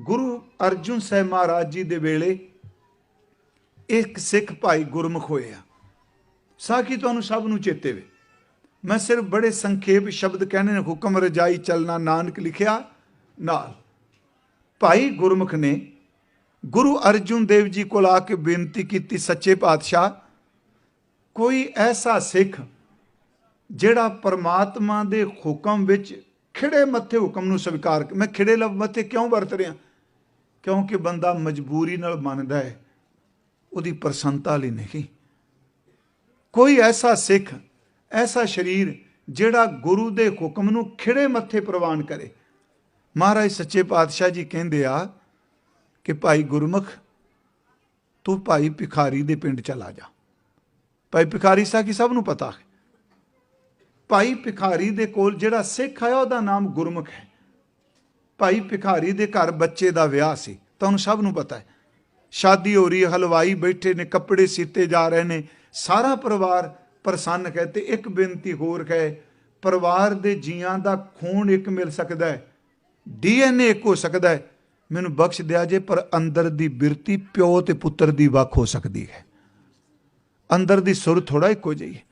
ਗੁਰੂ ਅਰਜੁਨ ਸਾਹਿਬ ਮਹਾਰਾਜ ਜੀ ਦੇ ਵੇਲੇ ਇੱਕ ਸਿੱਖ ਭਾਈ ਗੁਰਮੁਖ ਹੋਏ ਆ। ਸਾਖੀ ਤੁਹਾਨੂੰ ਸਭ ਨੂੰ ਚੇਤੇ ਵੇ। ਮੈਂ ਸਿਰਫ ਬੜੇ ਸੰਖੇਪ ਸ਼ਬਦ ਕਹਿਣੇ ਨੇ, ਹੁਕਮ ਰਜਾਈ ਚਲਣਾ ਨਾਨਕ ਲਿਖਿਆ ਨਾਲ। ਭਾਈ ਗੁਰਮੁਖ ਨੇ ਗੁਰੂ ਅਰਜੁਨ ਦੇਵ ਜੀ ਕੋਲ ਆ ਕੇ ਬੇਨਤੀ ਕੀਤੀ, ਸੱਚੇ ਪਾਤਸ਼ਾਹ, ਕੋਈ ਐਸਾ ਸਿੱਖ ਜਿਹੜਾ ਪਰਮਾਤਮਾ ਦੇ ਹੁਕਮ ਵਿੱਚ ਖਿੜੇ ਮੱਥੇ ਹੁਕਮ ਨੂੰ ਸਵੀਕਾਰ ਮੈਂ ਖਿੜੇ ਲਫ਼ ਮੱਥੇ ਕਿਉਂ ਵਰਤ ਰਿਹਾ? ਕਿਉਂਕਿ ਬੰਦਾ ਮਜਬੂਰੀ ਨਾਲ ਮੰਨਦਾ ਹੈ, ਉਹਦੀ ਪ੍ਰਸੰਨਤਾ ਲਈ ਨਹੀਂ। ਕੋਈ ਐਸਾ ਸਿੱਖ, ਐਸਾ ਸ਼ਰੀਰ ਜਿਹੜਾ ਗੁਰੂ ਦੇ ਹੁਕਮ ਨੂੰ ਖਿੜੇ ਮੱਥੇ ਪ੍ਰਵਾਨ ਕਰੇ। ਮਹਾਰਾਜ ਸੱਚੇ ਪਾਤਸ਼ਾਹ ਜੀ ਕਹਿੰਦੇ ਆ ਕਿ ਭਾਈ ਗੁਰਮੁਖ, ਤੂੰ ਭਾਈ ਭਿਖਾਰੀ ਦੇ ਪਿੰਡ ਚਲਾ ਜਾ। ਭਾਈ ਭਿਖਾਰੀ ਸਾਹਿਬ ਕੀ ਸਭ ਨੂੰ ਪਤਾ ਹੈ? ਭਾਈ ਭਿਖਾਰੀ ਦੇ ਕੋਲ ਜਿਹੜਾ ਸਿੱਖ ਆਇਆ ਉਹਦਾ ਨਾਮ ਗੁਰਮੁਖ ਹੈ। ਭਾਈ ਭਿਖਾਰੀ ਦੇ ਘਰ ਬੱਚੇ ਦਾ ਵਿਆਹ ਸੀ। ਤੁਹਾਨੂੰ ਸਭ ਨੂੰ ਪਤਾ ਹੈ। ਸ਼ਾਦੀ ਹੋ ਰਹੀ ਹੈ, ਹਲਵਾਈ ਬੈਠੇ ਨੇ, ਕੱਪੜੇ ਸੀਤੇ ਜਾ ਰਹੇ ਨੇ। ਸਾਰਾ ਪਰਿਵਾਰ ਪ੍ਰਸੰਨ ਹੈ ਤੇ ਇੱਕ ਬੇਨਤੀ ਹੋਰ ਹੈ, ਪਰਿਵਾਰ ਦੇ ਜੀਆਂ ਦਾ ਖੂਨ ਇੱਕ ਮਿਲ ਸਕਦਾ ਹੈ, ਡੀਐਨਏ ਇੱਕ ਹੋ ਸਕਦਾ ਹੈ। ਮੈਨੂੰ ਬਖਸ਼ ਦਿਆ ਜੇ, ਪਰ ਅੰਦਰ ਦੀ ਬਿਰਤੀ ਪਿਓ ਤੇ ਪੁੱਤਰ ਦੀ ਵੱਖ ਹੋ ਸਕਦੀ ਹੈ। ਅੰਦਰ ਦੀ ਸੁਰ ਥੋੜਾ ਇੱਕੋ ਜਿਹੀ ਹੈ।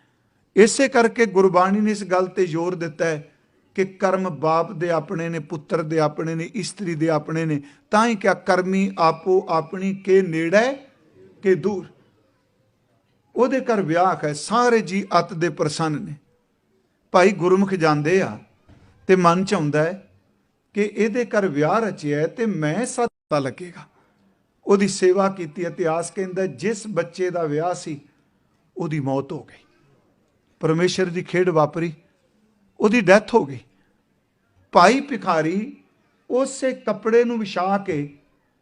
ਇਸੇ ਕਰਕੇ ਗੁਰਬਾਣੀ ਨੇ ਇਸ ਗੱਲ ਤੇ ਜ਼ੋਰ ਦਿੱਤਾ ਹੈ ਕਿ ਕਰਮ ਬਾਪ ਦੇ ਆਪਣੇ ਨੇ, ਪੁੱਤਰ ਦੇ ਆਪਣੇ ਨੇ, ਇਸਤਰੀ ਦੇ ਆਪਣੇ ਨੇ, ਤਾਂ ਹੀ ਕਿਆ ਕਰਮੀ ਆਪੋ ਆਪਣੀ ਕੇ ਨੇੜੇ ਕੇ ਦੂਰ। ਉਹਦੇ ਘਰ ਵਿਆਹ ਹੈ, ਸਾਰੇ ਜੀ ਅਤ ਦੇ ਪ੍ਰਸੰਨ ਨੇ। ਭਾਈ ਗੁਰਮੁਖ ਜਾਂਦੇ ਆ ਤੇ ਮਨ ਚ ਆਉਂਦਾ ਹੈ ਕਿ ਇਹਦੇ ਘਰ ਵਿਆਹ ਰਚਿਆ ਹੈ ਤੇ ਮੈਂ ਸੱਤਾ ਲੱਗੇਗਾ। ਉਹਦੀ ਸੇਵਾ ਕੀਤੀ ਇਤਿਹਾਸ ਕਹਿੰਦਾ ਜਿਸ ਬੱਚੇ ਦਾ ਵਿਆਹ ਸੀ, ਉਹਦੀ ਮੌਤ ਹੋ ਗਈ। ਪਰਮੇਸ਼ਰ ਦੀ ਖੇਡ ਵਾਪਰੀ। ਉਹਦੀ ਡੈਥ ਹੋ ਗਈ। ਭਾਈ ਭਿਖਾਰੀ ਉਸੇ ਕੱਪੜੇ ਨੂੰ ਵਿਛਾ ਕੇ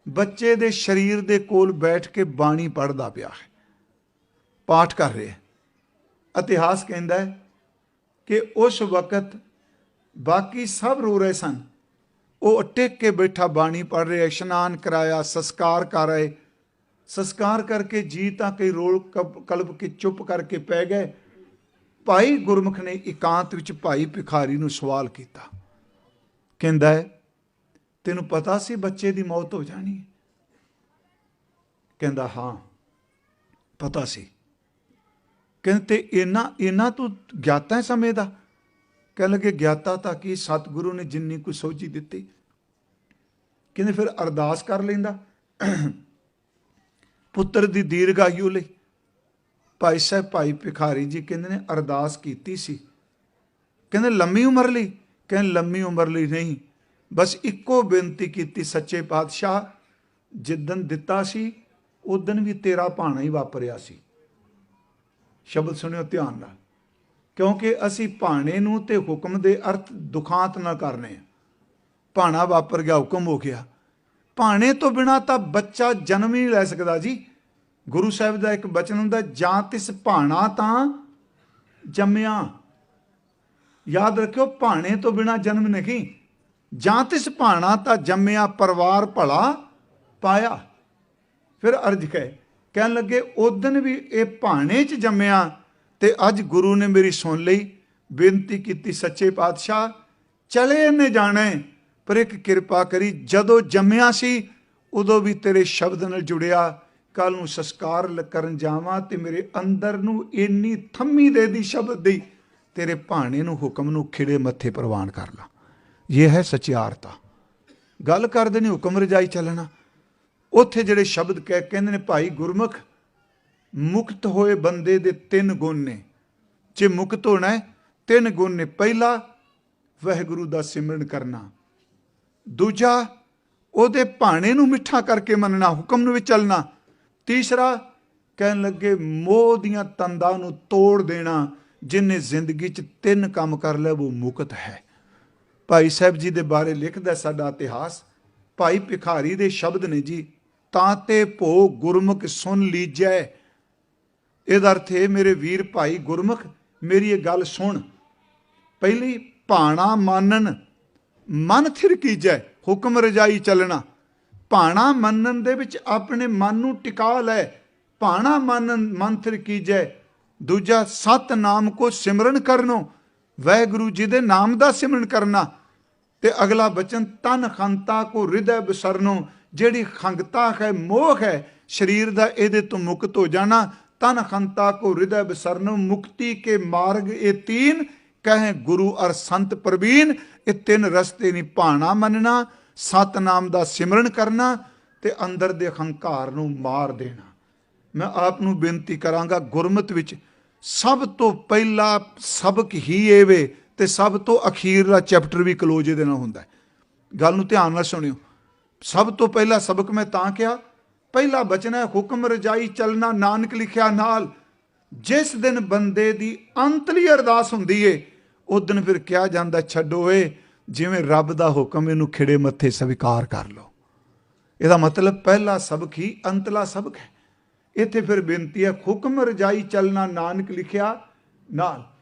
ਬੱਚੇ ਦੇ ਸਰੀਰ ਦੇ ਕੋਲ ਬੈਠ ਕੇ ਬਾਣੀ ਪੜ੍ਹਦਾ ਪਿਆ ਹੈ। ਪਾਠ ਕਰ ਰਿਹਾ ਹੈ। ਇਤਿਹਾਸ ਕਹਿੰਦਾ ਹੈ ਕਿ ਉਸ ਵਕਤ ਬਾਕੀ ਸਭ ਰੋ ਰਹੇ ਸਨ। ਉਹ ਟਿਕ ਕੇ ਬੈਠਾ ਬਾਣੀ ਪੜ ਰਿਹਾ, ਇਸ਼ਨਾਨ ਕਰਾਇਆ, ਸੰਸਕਾਰ ਕਰ ਰਹੇ ਸੰਸਕਾਰ ਕਰਕੇ ਜੀ ਤਾਂ ਕਈ ਰੋਲ ਕਬ- ਕਲਬ ਕੇ ਚੁੱਪ ਕਰਕੇ ਪੈ ਗਏ। ਭਾਈ ਗੁਰਮੁਖ ਨੇ ਇਕਾਂਤ ਵਿੱਚ ਭਾਈ ਭਿਖਾਰੀ ਨੂੰ ਸਵਾਲ ਕੀਤਾ। ਕਹਿੰਦਾ ਹੈ, ਤੈਨੂੰ ਪਤਾ ਸੀ ਬੱਚੇ ਦੀ ਮੌਤ ਹੋ ਜਾਣੀ ਕਹਿੰਦਾ, ਹਾਂ, ਪਤਾ ਸੀ। ਕਹਿੰਦੇ ਇਹਨਾਂ ਇਹਨਾਂ ਤੋਂ ਗਿਆਤਾ ਹੈ ਸਮੇਂ ਦਾ? ਕਹਿਣ ਲੱਗੇ, ਗਿਆਤਾ ਤਾਂ ਕਿ ਸਤਿਗੁਰੂ ਨੇ ਜਿੰਨੀ ਕੁ ਸੋਝੀ ਦਿੱਤੀ? ਕਹਿੰਦੇ, ਫਿਰ ਅਰਦਾਸ ਕਰ ਲੈਂਦਾ। ਪੁੱਤਰ ਦੀ ਦੀਰਘਾਯੂ ਲਈ ਭਾਈ ਸਾਹਿਬ, ਭਾਈ ਭਿਖਾਰੀ ਜੀ ਕਹਿੰਦੇ ਨੇ ਅਰਦਾਸ ਕੀਤੀ ਸੀ। ਕਹਿੰਦੇ ਲੰਮੀ ਉਮਰ ਲਈ? ਕਹਿੰਦੇ ਲੰਮੀ ਉਮਰ ਲਈ ਨਹੀਂ। ਬਸ ਇੱਕੋ ਬੇਨਤੀ ਕੀਤੀ ਸੱਚੇ ਪਾਤਸ਼ਾਹ ਜਿੱਦਨ ਦਿੱਤਾ ਸੀ ਉਦਨ ਵੀ ਤੇਰਾ ਭਾਣਾ ਹੀ ਵਾਪਰਿਆ ਸੀ। ਸ਼ਬਦ ਸੁਣਿਓ ਧਿਆਨ ਨਾਲ। ਕਿਉਂਕਿ ਅਸੀਂ ਭਾਣੇ ਨੂੰ ਤੇ ਹੁਕਮ ਦੇ ਅਰਥ ਦੁਖਾਂਤ ਨਾ ਕਰਨੇ ਆ। ਭਾਣਾ ਵਾਪਰ ਗਿਆ, ਹੁਕਮ ਹੋ ਗਿਆ। ਭਾਣੇ ਤੋਂ ਬਿਨਾ ਤਾਂ ਬੱਚਾ ਜਨਮ ਹੀ ਨਹੀਂ ਲੈ ਸਕਦਾ ਜੀ। ਗੁਰੂ ਸਾਹਿਬ ਦਾ ਇੱਕ ਬਚਨ ਹੁੰਦਾ, ਜਾਂ ਤਿਸ ਭਾਣਾ ਤਾਂ ਜੰਮਿਆ। ਯਾਦ ਰੱਖਿਓ, ਭਾਣੇ ਤੋਂ ਬਿਨਾ ਜਨਮ ਨਹੀਂ। ਜਾਂ ਤਿਸ ਭਾਣਾ ਤਾਂ ਜੰਮਿਆ, ਪਰਿਵਾਰ ਭਲਾ ਪਾਇਆ। ਫਿਰ ਅਰਜ ਕਹੇ, ਕਹਿਣ ਲੱਗੇ ਉਦਨ ਵੀ ਇਹ ਭਾਣੇ 'ਚ ਜੰਮਿਆ ਤੇ ਅੱਜ ਗੁਰੂ ਨੇ ਮੇਰੀ ਸੁਣ ਲਈ, ਬੇਨਤੀ ਕੀਤੀ ਸੱਚੇ ਪਾਤਸ਼ਾਹ, ਚਲੇ ਇਹਨੇ ਜਾਣੇ, ਪਰ ਇੱਕ ਕਿਰਪਾ ਕਰੀ, ਜਦੋਂ ਜੰਮਿਆ ਸੀ, ਉਦੋਂ ਵੀ ਤੇਰੇ ਸ਼ਬਦ ਨਾਲ ਜੁੜਿਆ। ਕੱਲ ਨੂੰ ਸੰਸਕਾਰ ਲ- ਕਰਨ ਜਾਵਾਂ ਤੇ ਮੇਰੇ ਅੰਦਰ ਨੂੰ ਇੰਨੀ ਥੰਮੀ ਦੇ ਦੀ ਸ਼ਬਦ ਦੀ, ਤੇਰੇ ਭਾਣੇ ਨੂੰ ਹੁਕਮ ਨੂੰ ਖਿੜੇ ਮੱਥੇ ਪ੍ਰਵਾਨ ਕਰ ਲਾ। ਇਹ ਹੈ ਸਚਿਆਰਤਾ ਗੱਲ ਕਰਦੇ ਨੇ ਹੁਕਮ ਰਜਾਈ ਚੱਲਣਾ। ਉੱਥੇ ਜਿਹੜੇ ਸ਼ਬਦ ਕਹਿ ਕਹਿੰਦੇ ਨੇ, ਭਾਈ ਗੁਰਮੁਖ, ਮੁਕਤ ਹੋਏ ਬੰਦੇ ਦੇ ਤਿੰਨ ਗੁਣ ਨੇ। ਜੇ ਮੁਕਤ ਹੋਣਾ ਹੈ, ਤਿੰਨ ਗੁਣ ਨੇ। ਪਹਿਲਾ, ਵਾਹਿਗੁਰੂ ਦਾ ਸਿਮਰਨ ਕਰਨਾ। ਦੂਜਾ, ਉਹਦੇ ਭਾਣੇ ਨੂੰ ਮਿੱਠਾ ਕਰਕੇ ਮੰਨਣਾ, ਹੁਕਮ ਨੂੰ ਵੀ ਚੱਲਣਾ। ਤੀਸਰਾ, ਕਹਿਣ ਲੱਗੇ ਮੋਹ ਦੀਆਂ ਤੰਦਾਂ ਨੂੰ ਤੋੜ ਦੇਣਾ, ਜਿਨੇ ਜ਼ਿੰਦਗੀ 'ਚ ਤਿੰਨ ਕੰਮ ਕਰ ਲਏ ਉਹ ਮੁਕਤ ਹੈ। ਭਾਈ ਸਾਹਿਬ ਜੀ ਦੇ ਬਾਰੇ ਲਿਖਦਾ ਸਾਡਾ ਇਤਿਹਾਸ। ਭਾਈ ਭਿਖਾਰੀ ਦੇ ਸ਼ਬਦ ਨੇ ਜੀ, ਤਾਂ ਤੇ ਭੋ ਗੁਰਮੁਖ ਸੁਣ ਲੀਜੈ। ਇਹਦਾ ਅਰਥ ਹੈ ਮੇਰੇ ਵੀਰ ਭਾਈ ਗੁਰਮੁਖ, ਮੇਰੀ ਇਹ ਗੱਲ ਸੁਣ। ਪਹਿਲੀ ਭਾਣਾ ਮਾਨਨ, ਮਨ ਥਿਰ ਕੀਜੈ, ਹੁਕਮ ਰਜਾਈ ਚੱਲਣਾ। ਭਾਣਾ ਮੰਨਣ ਦੇ ਵਿੱਚ ਆਪਣੇ ਮਨ ਨੂੰ ਟਿਕਾ ਲੈ। ਭਾਣਾ ਮੰਨਣ ਮਨ ਥਿਰ ਕੀਜੈ ਦੂਜਾ ਸਤ ਨਾਮ ਕੋ ਸਿਮਰਨ ਕਰਨੋ। ਵੈਗੁਰੂ ਜੀ ਦੇ ਨਾਮ ਦਾ ਸਿਮਰਨ ਕਰਨਾ। ਤੇ ਅਗਲਾ ਬਚਨ, ਤਨ ਖੰਤਾ ਕੋ ਹਿਰਦੈ ਬਸਰਨੋ ਜਿਹੜੀ ਖੰਗਤਾ ਹੈ, ਮੋਹ ਹੈ, ਸਰੀਰ ਦਾ ਇਹਦੇ ਤੋਂ ਮੁਕਤ ਹੋ ਜਾਣਾ। ਤਨ ਖੰਤਾ ਕੋ ਹਿਰਦੈ ਬਸਰਨੋ ਮੁਕਤੀ ਕੇ ਮਾਰਗ ਇਹ ਤੀਨ। ਕਹੇ ਗੁਰੂ ਅਰ ਸੰਤ ਪ੍ਰਵੀਨ, ਇਹ ਤਿੰਨ ਰਸਤੇ ਨਹੀਂ ਭਾਣਾ ਮੰਨਣਾ। ਸਤਨਾਮ ਦਾ ਸਿਮਰਨ ਕਰਨਾ ਤੇ ਅੰਦਰ ਦੇ ਹੰਕਾਰ ਨੂੰ ਮਾਰ ਦੇਣਾ। ਮੈਂ ਆਪ ਨੂੰ ਬੇਨਤੀ ਕਰਾਂਗਾ ਗੁਰਮਤ ਵਿੱਚ ਸਭ ਤੋਂ ਪਹਿਲਾ ਸਬਕ ਹੀ ਇਹ ਵੇ ਤੇ ਸਭ ਤੋਂ ਅਖੀਰਲਾ ਚੈਪਟਰ ਵੀ ਕਲੋਜ਼ ਇਹਦੇ ਨਾਲ ਹੁੰਦਾ ਹੈ। ਗੱਲ ਨੂੰ ਧਿਆਨ ਨਾਲ ਸੁਣਿਓ। ਸਭ ਤੋਂ ਪਹਿਲਾ ਸਬਕ ਮੈਂ ਤਾਂ ਕਿਹਾ, ਪਹਿਲਾ ਬਚਨ ਹੈ, ਹੁਕਮ ਰਜਾਈ ਚੱਲਣਾ ਨਾਨਕ ਲਿਖਿਆ ਨਾਲ, ਜਿਸ ਦਿਨ ਬੰਦੇ ਦੀ ਅੰਤਲੀ ਅਰਦਾਸ ਹੁੰਦੀ ਏ, ਉਸ ਦਿਨ ਫਿਰ ਕਿਹਾ ਜਾਂਦਾ, ਛੱਡੋ ਏ ਜਿਵੇਂ ਰੱਬ ਦਾ ਹੁਕਮ ਇਹਨੂੰ ਖਿੜੇ ਮੱਥੇ ਸਵੀਕਾਰ ਕਰ ਲਓ। ਇਹਦਾ ਮਤਲਬ ਪਹਿਲਾ ਸਬਕ ਹੀ ਅੰਤਲਾ ਸਬਕ ਹੈ। ਇੱਥੇ ਫਿਰ ਬੇਨਤੀ ਹੈ, ਹੁਕਮ ਰਜਾਈ ਚੱਲਣਾ, ਨਾਨਕ ਲਿਖਿਆ, ਨਾਲ।